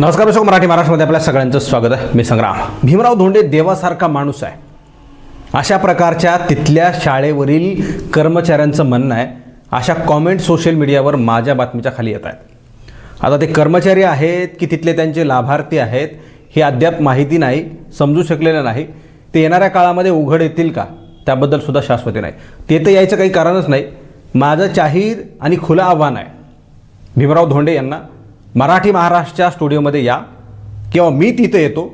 नमस्कार दर्शक मराठी महाराष्ट्रामध्ये आपल्या सगळ्यांचं स्वागत आहे. मी संग्राम. भीमराव धोंडे देवासारखा माणूस आहे. अशा प्रकारच्या तिथल्या शाळेवरील कर्मचाऱ्यांचं म्हणणं आहे अशा कॉमेंट सोशल मीडियावर माझ्या बातमीच्या खाली येत आहेत. आता ते कर्मचारी आहेत की तिथले त्यांचे लाभार्थी आहेत हे अद्याप माहिती नाही समजू शकलेलं नाही. ते येणाऱ्या काळामध्ये उघड येतील का? त्याबद्दल सुद्धा शाश्वती नाही. ते तर यायचं काही कारणच नाही. माझं जाहीर आणि खुलं आव्हान आहे. भीमराव धोंडे यांना मराठी महाराष्ट्रच्या स्टुडिओमध्ये या. किंवा मी तिथे येतो.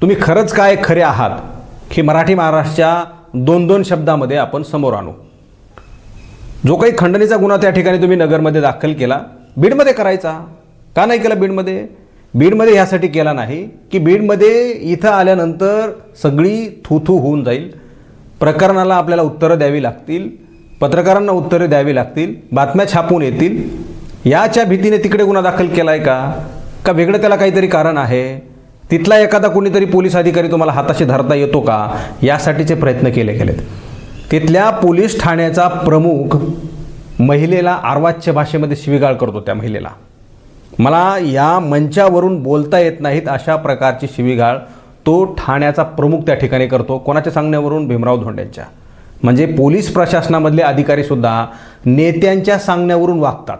तुम्ही खरंच काय खरे आहात हे मराठी महाराष्ट्रच्या दोन दोन शब्दामध्ये आपण समोर आणू. जो काही खंडणीचा गुन्हा त्या ठिकाणी तुम्ही नगरमध्ये दाखल केला बीडमध्ये करायचा. का नाही केला बीडमध्ये? बीडमध्ये ह्यासाठी केला नाही की बीडमध्ये इथं आल्यानंतर सगळी थू होऊन जाईल. प्रकरणाला आपल्याला उत्तरं द्यावी लागतील. पत्रकारांना उत्तरं द्यावी लागतील. बातम्या छापून येतील. याच्या भीतीने तिकडे गुन्हा दाखल केला आहे का? का वेगळं त्याला काहीतरी कारण आहे? तिथला एखादा कोणीतरी पोलीस अधिकारी तुम्हाला हाताशी धरता येतो का? यासाठीचे प्रयत्न केले गेलेत. तिथल्या पोलीस ठाण्याचा प्रमुख महिलेला आर्वाच्य भाषेमध्ये शिवीगाळ करतो त्या महिलेला. मला या मंचावरून बोलता येत नाहीत अशा प्रकारची शिवीगाळ तो ठाण्याचा प्रमुख त्या ठिकाणी करतो कोणाच्या सांगण्यावरून? भीमराव धोंड्यांच्या म्हणजे पोलीस प्रशासनामधले अधिकारीसुद्धा नेत्यांच्या सांगण्यावरून वागतात.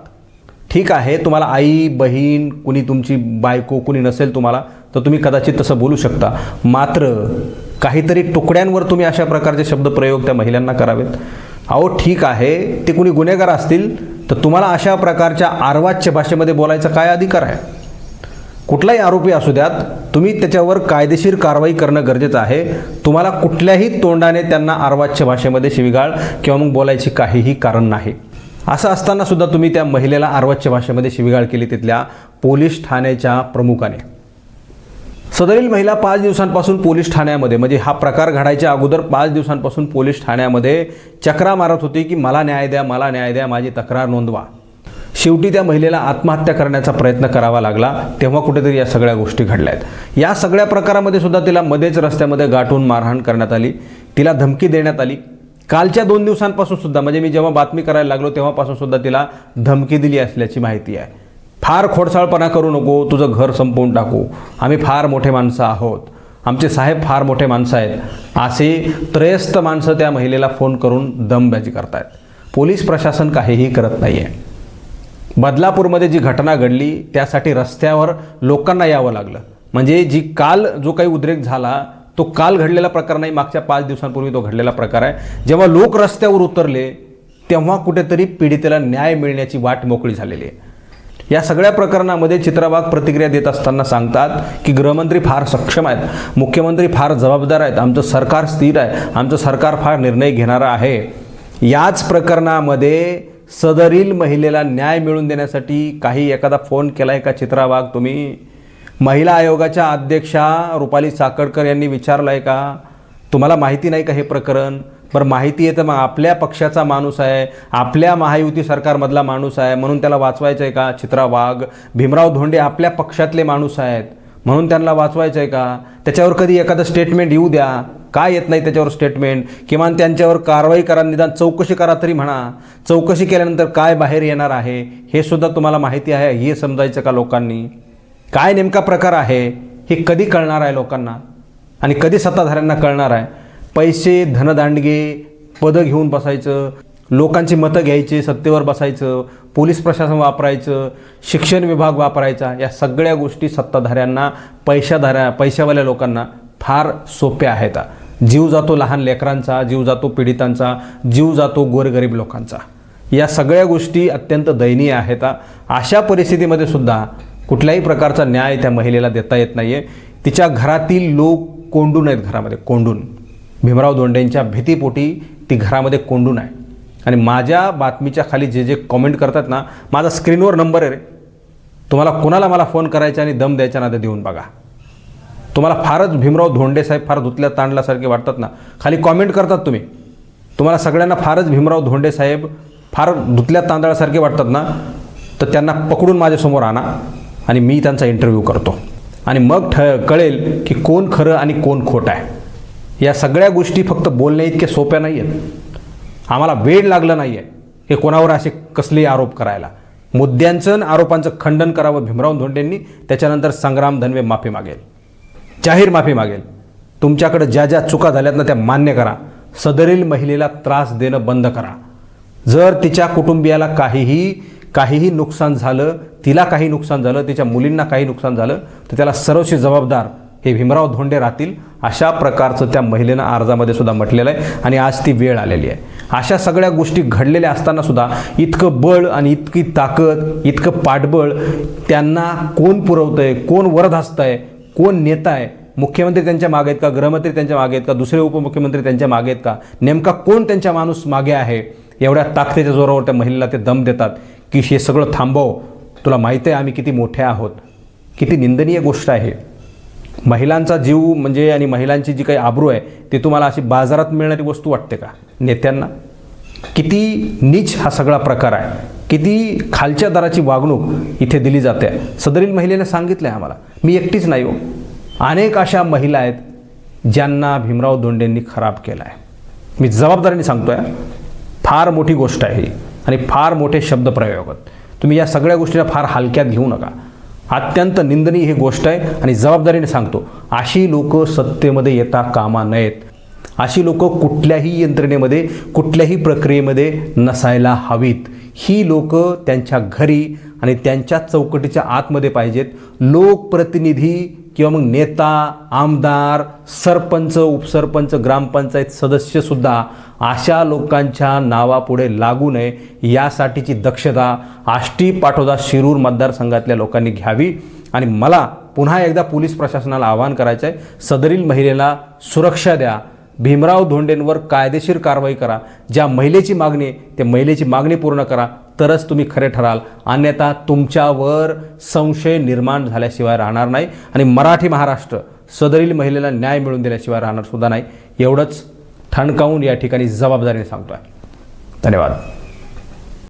ठीक आहे तुम्हाला आई बहीण कुणी तुमची बायको कुणी नसेल तुम्हाला तर तुम्ही कदाचित तसं बोलू शकता. मात्र काहीतरी तुकड्यांवर तुम्ही अशा प्रकारचे शब्दप्रयोग त्या महिलांना करावेत. अहो ठीक आहे ते कुणी गुन्हेगार असतील तर तुम्हाला अशा प्रकारच्या आर्वाच्य भाषेमध्ये बोलायचा काय अधिकार आहे? कुठलाही आरोपी असू द्यात तुम्ही त्याच्यावर कायदेशीर कारवाई करणं गरजेचं आहे. तुम्हाला कुठल्याही तोंडाने त्यांना आर्वाच्य भाषेमध्ये शिविगाळ किंवा मग बोलायची काहीही कारण नाही. असं असताना सुद्धा तुम्ही त्या महिलेला आर्वाच्य भाषेमध्ये शिविगाळ केली तिथल्या पोलीस ठाण्याच्या प्रमुखाने. सदरील महिला पाच दिवसांपासून पोलीस ठाण्यामध्ये म्हणजे हा प्रकार घडायच्या अगोदर पाच दिवसांपासून पोलीस ठाण्यामध्ये चक्रा मारत होती की मला न्याय द्या मला न्याय द्या माझी तक्रार नोंदवा. शेवटी त्या महिलेला आत्महत्या करण्याचा प्रयत्न करावा लागला तेव्हा कुठेतरी या सगळ्या गोष्टी घडल्या आहेत या सगळ्या प्रकारामध्ये सुद्धा तिला मध्येच रस्त्यामध्ये गाठून मारहाण करण्यात आली तिला धमकी देण्यात आली. कालच्या दोन दिवसांपासून सुद्धा म्हणजे मी जेव्हा बातमी करायला लागलो तेव्हापासून सुद्धा तिला धमकी दिली असल्याची माहिती आहे. फार खोडसाळपणा करू नको तुझं घर संपवून टाकू. आम्ही फार मोठे माणसं आहोत. आमचे साहेब फार मोठे माणसं आहेत. असे त्रयस्थ माणसं त्या महिलेला फोन करून दमबाजी करतायत. पोलीस प्रशासन काहीही करत नाही आहे बदलापूरमध्ये जी घटना घडली त्यासाठी रस्त्यावर लोकांना यावं लागलं. म्हणजे जी काल जो काही उद्रेक झाला तो काल घडलेला प्रकार नाही मागच्या पाच दिवसांपूर्वी तो घडलेला प्रकार आहे. जेव्हा लोक रस्त्यावर उतरले तेव्हा कुठेतरी पीडितेला न्याय मिळण्याची वाट मोकळी झालेली आहे. या सगळ्या प्रकरणामध्ये चित्रबाग प्रतिक्रिया देत असताना सांगतात की गृहमंत्री फार सक्षम आहेत मुख्यमंत्री फार जबाबदार आहेत आमचं सरकार स्थिर आहे आमचं सरकार फार निर्णय घेणारं आहे. याच प्रकरणामध्ये सदरील महिलेला न्याय मिळवून देण्यासाठी काही एखादा फोन केला आहे का चित्राबाग तुम्ही? महिला आयोगाच्या अध्यक्षा रुपाली साकडकर यांनी विचारलं आहे का? तुम्हाला माहिती नाही का हे प्रकरण? बरं माहिती आहे तर मग आपल्या पक्षाचा माणूस आहे आपल्या महायुती सरकारमधला माणूस आहे म्हणून त्याला वाचवायचं आहे का? चित्रा वाघ भीमराव धोंडे आपल्या पक्षातले माणूस आहेत म्हणून त्यांना वाचवायचं आहे का? त्याच्यावर कधी एखादं स्टेटमेंट येऊ द्या. काय येत नाही त्याच्यावर स्टेटमेंट किमान त्यांच्यावर कारवाई करा निदान चौकशी करा तरी म्हणा. चौकशी केल्यानंतर काय बाहेर येणार आहे? हे सुद्धा तुम्हाला माहिती आहे? हे समजायचं का लोकांनी? काय नेमका प्रकार आहे हे कधी कळणार आहे लोकांना? आणि कधी सत्ताधाऱ्यांना कळणार आहे? पैसे धनदांडगे पदं घेऊन बसायचं लोकांची मतं घ्यायची सत्तेवर बसायचं पोलीस प्रशासन वापरायचं शिक्षण विभाग वापरायचा या सगळ्या गोष्टी सत्ताधाऱ्यांना पैशाधाऱ्या पैशावाल्या लोकांना फार सोप्या आहेत. जीव जातो लहान लेकरांचा जीव जातो पीडितांचा जीव जातो गोरगरीब लोकांचा. या सगळ्या गोष्टी अत्यंत दयनीय आहेत. अशा परिस्थितीमध्ये सुद्धा कुठल्याही प्रकारचा न्याय त्या महिलेला देता येत नाही आहे तिच्या घरातील लोक कोंडून आहेत घरामध्ये कोंडून. भीमराव दोंडेंच्या भीतीपोटी ती घरामध्ये कोंडून आहे. आणि माझ्या बातमीच्या खाली जे जे कॉमेंट करतात ना माझा स्क्रीनवर नंबर आहे रे. तुम्हाला कोणाला मला फोन करायचा आणि दम द्यायचा ना ते देऊन बघा. तुम्हाला फारच भीमराव धोंडे साहेब फार धुतल्या ताणल्यासारखे वाटतात ना. खाली कॉमेंट करतात तुम्ही. तुम्हाला सगळ्यांना फारच भीमराव धोंडे साहेब फार धुतल्या तांदळासारखे वाटतात ना तर त्यांना पकडून माझ्यासमोर आणा. आणि मी त्यांचा इंटरव्ह्यू करतो. आणि मग ठ कळेल की कोण खरं आणि कोण खोटं आहे. या सगळ्या गोष्टी फक्त बोलण्या इतक्या सोप्या नाही आहेत आम्हाला वेळ लागलं नाही आहे हे कोणावर असे कसले आरोप करायला. मुद्द्यांचं आणि आरोपांचं खंडन करावं भीमराव धोंडेंनी त्याच्यानंतर संग्राम धनवे माफी मागेल. जाहीर माफी मागेल. तुमच्याकडे ज्या ज्या चुका झाल्यात ना त्या मान्य करा. सदरील महिलेला त्रास देणं बंद करा. जर तिच्या कुटुंबियाला काहीही काहीही नुकसान झालं तिला काही नुकसान झालं तिच्या मुलींना काही नुकसान झालं तर त्याला सर्वशी जबाबदार हे भीमराव धोंडे राहतील. अशा प्रकारचं त्या महिलेनं अर्जामध्ये सुद्धा म्हटलेलं आहे आणि आज ती वेळ आलेली आहे. अशा सगळ्या गोष्टी घडलेल्या असताना सुद्धा इतकं बळ आणि इतकी ताकद इतकं पाठबळ त्यांना कोण पुरवतंय कोण वरद आहे कोण नेता आहे मुख्यमंत्री त्यांच्या मागे आहेत का? गृहमंत्री त्यांच्या मागे आहेत का? दुसरे उपमुख्यमंत्री त्यांच्या मागे आहेत का? नेमका कोण त्यांच्या माणूस मागे आहे? एवढ्या ताकदीच्या जोरावर त्या महिलेला ते दम देतात. की हे सगळं थांबव. तुला माहीत आहे आम्ही किती मोठे आहोत. किती निंदनीय गोष्ट आहे. महिलांचा जीव म्हणजे आणि महिलांची जी काही आबरू आहे ती तुम्हाला अशी बाजारात मिळणारी वस्तू वाटते का? नेत्यांना? किती नीच हा सगळा प्रकार आहे. किती खालच्या दराची वागणूक इथे दिली जाते. सदरील महिलेने सांगितलं आहे आम्हाला मी एकटीच नाही हो. अनेक अशा महिला आहेत ज्यांना भीमराव दोंडेंनी खराब केला आहे मी जबाबदारीने सांगतो आहे फार मोठी गोष्ट आहे ही. आणि फार मोठे शब्दप्रयोग आहेत तुम्ही या सगळ्या गोष्टीला फार हलक्यात घेऊ नका. अत्यंत निंदनीय ही गोष्ट आहे आणि जबाबदारीने सांगतो अशी लोक सत्तेमध्ये येता कामा नयेत. अशी लोक कुठल्याही यंत्रणेमध्ये कुठल्याही प्रक्रियेमध्ये नसायला हवीत. ही लोक त्यांच्या घरी आणि त्यांच्या चौकटीच्या आतमध्ये पाहिजेत. लोकप्रतिनिधी किंवा मग नेता आमदार सरपंच उपसरपंच ग्रामपंचायत सदस्यसुद्धा अशा लोकांच्या नावापुढे लागू नये यासाठीची दक्षता आष्टी पाठोदा शिरूर मतदारसंघातल्या लोकांनी घ्यावी. आणि मला पुन्हा एकदा पोलीस प्रशासनाला आवाहन करायचं आहे सदरील महिलेला सुरक्षा द्या. भीमराव धोंडेंवर कायदेशीर कारवाई करा. ज्या महिलेची मागणी आहे त्या महिलेची मागणी पूर्ण करा. तरच तुम्ही खरे ठराल. अन्यथा तुमच्यावर संशय निर्माण झाल्याशिवाय राहणार नाही आणि मराठी महाराष्ट्र सदरील महिलेला न्याय मिळवून दिल्याशिवाय राहणार सुद्धा नाही. एवढंच ठणकावून या ठिकाणी जबाबदारीने सांगतो आहे धन्यवाद.